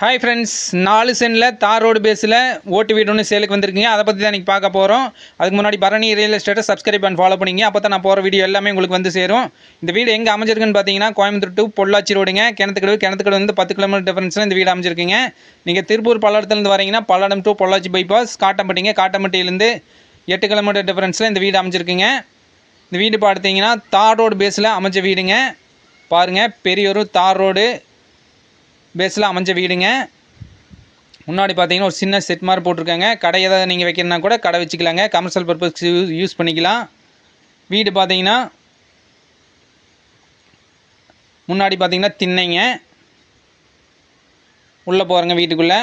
Hi friends நாலு சென்டில் தார் road பேஸில் ஓட்டு வீடு ஒன்று சேலுக்கு வந்திருக்கீங்க. அதை பற்றி தான் இன்றைக்கி பார்க்க போகிறோம் அதுக்கு முன்னாடி பரணி ரியல் எஸ்டேட்டை சப்ஸ்கிரைப் அண்ட் ஃபாலோ பண்ணிங்க. அப்போ தான் நான் போகிற வீடியோ எல்லாமே உங்களுக்கு வந்து சேரும். இந்த வீடு எங்கே அமைஞ்சிருக்குன்னு பார்த்தீங்கன்னா கோயம்புத்தூர் டு பொள்ளாச்சி ரோடுங்க. கிணத்துக்கடவு கிணத்துக்கடவு வந்து பத்து கிலோமீட்டர் டிஃபரன்ஸில் இந்த வீடு அமைஞ்சிருக்குங்க. நீங்கள் திருப்பூர் பல்லடத்துலேருந்து வரீங்கன்னா பல்லடம் டு பொள்ளாச்சி பைபாஸ் காட்டம்பட்டிங்க காட்டம்பட்டியிலேருந்து எட்டு கிலோமீட்டர் டிஃபரன்ஸில் இந்த வீடு அமைஞ்சிருக்குங்க. இந்த வீடு பார்த்தீங்கன்னா தார் ரோடு பேஸில் அமைஞ்ச வீடுங்க. பாருங்கள் பெரிய ஒரு தார் ரோடு. பேஸில் அமைஞ்ச வீடுங்க. முன்னாடி பார்த்தீங்கன்னா ஒரு சின்ன செட் மாதிரி போட்டிருக்காங்க. கடை ஏதாவது நீங்கள் வைக்கிறனா கூட கடை வச்சுக்கலாங்க. கமர்ஷியல் பர்பஸ் யூஸ் பண்ணிக்கலாம். வீடு பார்த்தீங்கன்னா முன்னாடி பார்த்தீங்கன்னா திண்ணைங்க. உள்ளே போகிறங்க வீட்டுக்குள்ளே.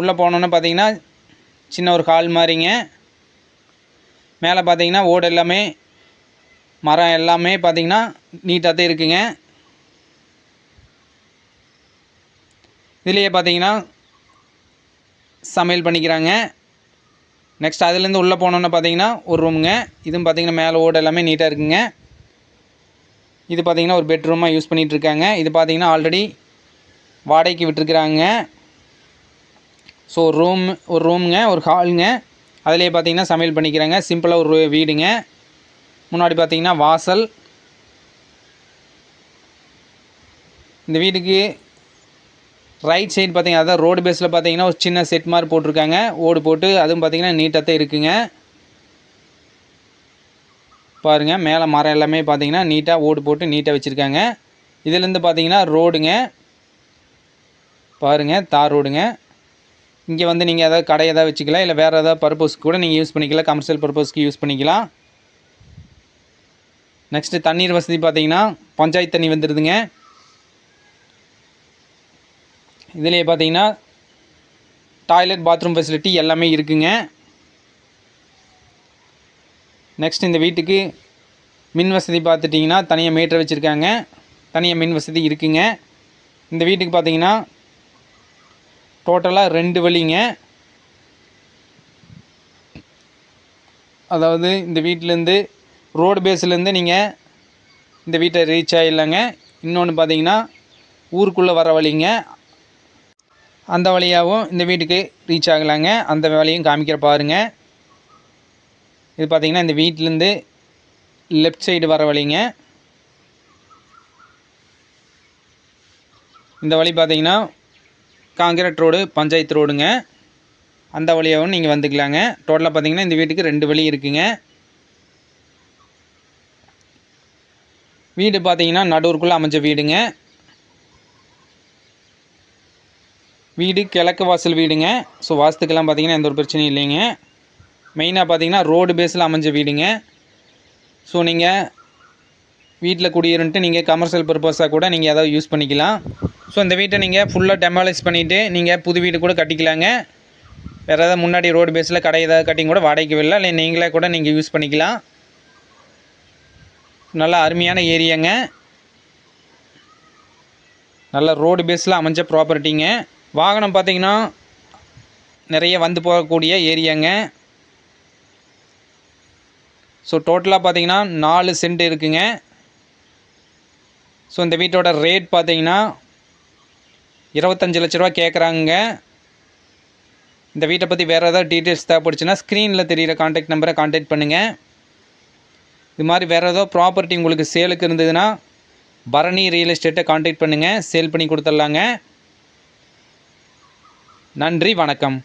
உள்ளே போனோன்னு பார்த்தீங்கன்னா சின்ன ஒரு ஹால் மாதிரிங்க. மேலே பார்த்தீங்கன்னா ஓடு எல்லாமே மரம் எல்லாமே பார்த்தீங்கன்னா நீட்டாக தான் இருக்குங்க. இதுலேயே பார்த்தீங்கன்னா சமையல் பண்ணிக்கிறாங்க. நெக்ஸ்ட் அதுலேருந்து உள்ளே போனோன்னு பார்த்தீங்கன்னா ஒரு ரூமுங்க இதுவும் பார்த்தீங்கன்னா மேலே ஓடு எல்லாமே நீட்டாக இருக்குங்க. இது பார்த்தீங்கன்னா ஒரு பெட்ரூமாக யூஸ் பண்ணிகிட்ருக்காங்க இது பார்த்தீங்கன்னா ஆல்ரெடி வாடகைக்கு விட்டுருக்குறாங்க. ஸோ ரூம் ஒரு ரூமுங்க ஒரு ஹாலுங்க அதுலேயே பார்த்தீங்கன்னா சமையல் பண்ணிக்கிறாங்க. சிம்பிளாக ஒரு வீடுங்க. முன்னாடி பார்த்தீங்கன்னா வாசல். இந்த வீட்டுக்கு ரைட் சைடு பார்த்தீங்கன்னா அதான் ரோடு பேஸில் பார்த்தீங்கன்னா ஒரு சின்ன செட் மாதிரி போட்டிருக்காங்க. ஓடு போட்டு அதுவும் பார்த்தீங்கன்னா நீட்டாக தான் இருக்குங்க. பாருங்கள் மேலே மரம் எல்லாமே பார்த்தீங்கன்னா நீட்டாக ஓடு போட்டு நீட்டாக வச்சுருக்காங்க. இதுலேருந்து பார்த்தீங்கன்னா ரோடுங்க பாருங்கள் தார் ரோடுங்க இங்கே வந்து நீங்கள் எதாவது கடை எதாவது வச்சுக்கலாம் இல்லை வேறு ஏதாவது பர்பஸ்க்கு கூட நீங்கள் யூஸ் பண்ணிக்கலாம். கமர்ஷியல் பர்பஸ்க்கு யூஸ் பண்ணிக்கலாம். நெக்ஸ்ட்டு தண்ணீர் வசதி பார்த்தீங்கன்னா பஞ்சாயத்து தண்ணி வந்துடுதுங்க இதுலேயே பார்த்தீங்கன்னா டாய்லெட் பாத்ரூம் ஃபெசிலிட்டி எல்லாமே இருக்குங்க. நெக்ஸ்ட் இந்த வீட்டுக்கு மின் வசதி பார்த்துட்டிங்கன்னா தனியாக மீட்டர் வச்சுருக்காங்க. தனியாக மின் வசதி இருக்குங்க. இந்த வீட்டுக்கு பார்த்தீங்கன்னா டோட்டலாக ரெண்டு வழிங்க. அதாவது இந்த வீட்டிலேருந்து ரோடு பேஸ்லேருந்து நீங்கள் இந்த வீட்டை ரீச் ஆகிடலாங்க இன்னொன்று பார்த்தீங்கன்னா ஊருக்குள்ளே வர வழிங்க. அந்த வழியாகவும் இந்த வீட்டுக்கு ரீச் ஆகலாங்க. அந்த வழியும் காமிக்கிற பாருங்க. இது பார்த்திங்கன்னா இந்த வீட்டிலேருந்து லெஃப்ட் சைடு வர வழிங்க. இந்த வழி பார்த்தீங்கன்னா காங்கிரட் ரோடு பஞ்சாயத்து ரோடுங்க அந்த வழியாகவும் நீங்கள் வந்துக்கலாங்க. டோட்டலாக பார்த்தீங்கன்னா இந்த வீட்டுக்கு ரெண்டு வழி இருக்குங்க. வீடு பார்த்தீங்கன்னா நடுவுக்குள்ளே அமைஞ்ச வீடுங்க. வீடு கிழக்கு வாசல் வீடுங்க. ஸோ வாஸ்துக்கெல்லாம் பார்த்தீங்கன்னா எந்த ஒரு பிரச்சனையும் இல்லைங்க. மெயினாக பார்த்தீங்கன்னா ரோடு பேஸில் அமைஞ்ச வீடுங்க. ஸோ நீங்கள் வீட்டில் குடியிருந்துட்டு நீங்கள் கமர்ஷியல் பர்பஸாக கூட நீங்கள் ஏதாவது யூஸ் பண்ணிக்கலாம். ஸோ இந்த வீட்டை நீங்கள் ஃபுல்லாக டெமாலிஸ் பண்ணிவிட்டு நீங்கள் புது வீடு கூட கட்டிக்கலாங்க. வேறு ஏதாவது முன்னாடி ரோடு பேஸில் கடை ஏதாவது கட்டிங் கூட வாடகைக்கு வரல இல்லை நீங்களே கூட நீங்கள் யூஸ் பண்ணிக்கலாம். நல்ல அருமையான ஏரியாங்க. நல்ல ரோடு பேஸில் அமைஞ்ச ப்ராப்பர்ட்டிங்க வாகனம் பார்த்திங்கன்னா நிறைய வந்து போகக்கூடிய ஏரியாங்க. ஸோ டோட்டலாக பார்த்தீங்கன்னா நாலு சென்ட் இருக்குங்க. ஸோ இந்த வீட்டோட ரேட் பார்த்திங்கன்னா இருபத்தஞ்சி லட்ச ரூபா கேட்குறாங்க இந்த வீட்டை பற்றி வேறு ஏதாவது டீட்டெயில்ஸ் தேவைப்படுச்சுன்னா ஸ்க்ரீனில் தெரிகிற காண்டாக்ட் நம்பரை காண்டாக்ட் பண்ணுங்கள் இது மாதிரி வேறு ஏதோ ப்ராப்பர்ட்டி உங்களுக்கு சேலுக்கு இருந்ததுன்னா பரணி ரியல் எஸ்டேட்டை காண்டாக்ட் பண்ணுங்கள் சேல் பண்ணி கொடுத்துட்லாங்க. நன்றி வணக்கம்.